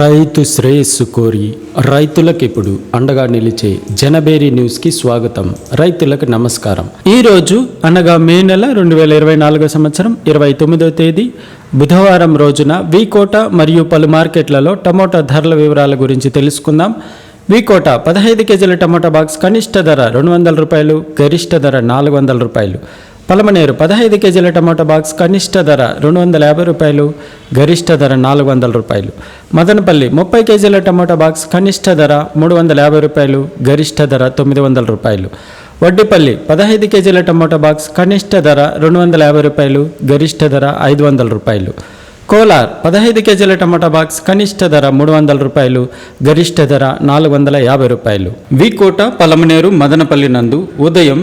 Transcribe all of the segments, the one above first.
రైతు శ్రేయస్సు కోరి రైతులకు ఇప్పుడు అండగా నిలిచే జనబేరి న్యూస్కి స్వాగతం. రైతులకు నమస్కారం. ఈరోజు అనగా మే నెల రెండు వేల ఇరవై నాలుగో సంవత్సరం ఇరవై తొమ్మిదో తేదీ బుధవారం రోజున వీకోట మరియు పలు మార్కెట్లలో టమోటా ధరల వివరాల గురించి తెలుసుకుందాం. వీకోట పదహైదు కేజీల టమోటా బాక్స్ కనిష్ట ధర రెండు వందల రూపాయలు గరిష్ట ధర నాలుగు వందల రూపాయలు. పలమనేరు పదహైదు కేజీల టమాటా బాక్స్ కనిష్ట ధర రెండు వందల యాభై రూపాయలు గరిష్ట ధర నాలుగు వందల రూపాయలు. మదనపల్లి ముప్పై కేజీల టమాటా బాక్స్ కనిష్ట ధర మూడు వందల యాభై రూపాయలు గరిష్ట ధర తొమ్మిది వందల రూపాయలు. వడ్డిపల్లి పదహైదు కేజీల టమాటా బాక్స్ కనిష్ట ధర రెండు వందల యాభై రూపాయలు గరిష్ట ధర ఐదు వందల రూపాయలు. కోలార్ పదహైదు కేజీల టమాటా బాక్స్ కనిష్ట ధర మూడు వందల రూపాయలు గరిష్ట ధర నాలుగు వందల యాభై రూపాయలు. వీకోట పలమనేరు మదనపల్లి నందు ఉదయం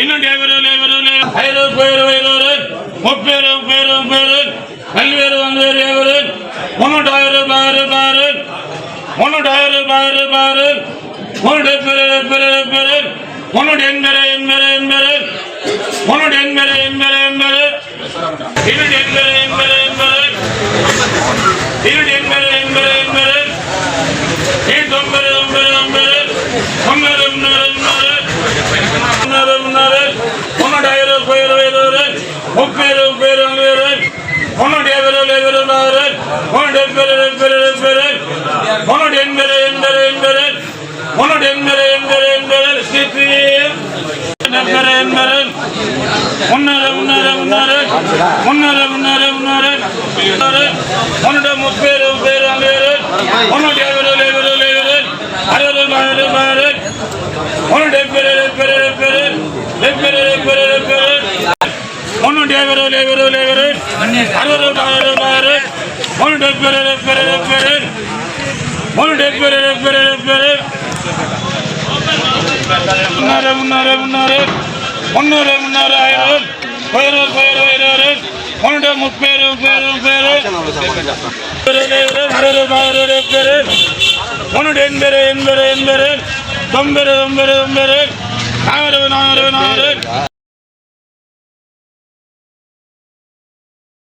இன்னொன்று ஐவரோல் ஐவரோல் ஐரோல் பேரு ஐரோல் முப்பேரு பேரு பேரு பல்வேறு வந்தேரு ஐவரோல் முன்னூட்டு ஆயிரம் ஆயிரம் ஆயிரம் முன்னூட்டு ஆயிரம் ஆயிரம் ஆயிரம் முன்னூறு பேரு பேரு பேரு முன்னூறு எண்பது எண்பது எண்பது முன்னூறு எண்பது எண்பது எண்பது இருநூறு எண்பது எண்பது எண்பது இருநூறு ఉన్నూట ఇరవై ఇరవై ఇరవై ముప్పై ముప్పై రెండు ఇరవై ఉన్నూట యాభై రోజులు యాభై రోజులు ఆరు ఉన్నూట డెబ్బై డెబ్బై డెబ్బై ఉన్నూట ఎనభై ఎనభై ఎనభై ఉన్నూట ఎనభై ఎనభై ఎనభై స్థితి డెబ్బై ఎనభై ఉన్నారు ఉన్నారు ఉన్నారు ఉన్నారు ఉన్నారు ఉన్నారు ఉన్నారు ఉన్నట ముప్పై ముప్పై రెండు ఉన్నట యాభై రోజులు యాభై రోజులు యాభై రోజులు అరవై రోజులు అరవై రోజులు అరవై రోజులు ఉన్నట డెబ్బై முன்னாரே முன்னாரே முன்னாரே முன்னூறு முன்னூறு ஆயிரம் பயிரோர் பயிர் பயிரோரு ஒன்று முப்பேரு பேரு பேரு அறுபது பதினோரு பேரு ஒன்று எண்பது எண்பது எண்பது தொம்பது ஒன்பது ஒன்பது நானூறு நானூறு நானூறு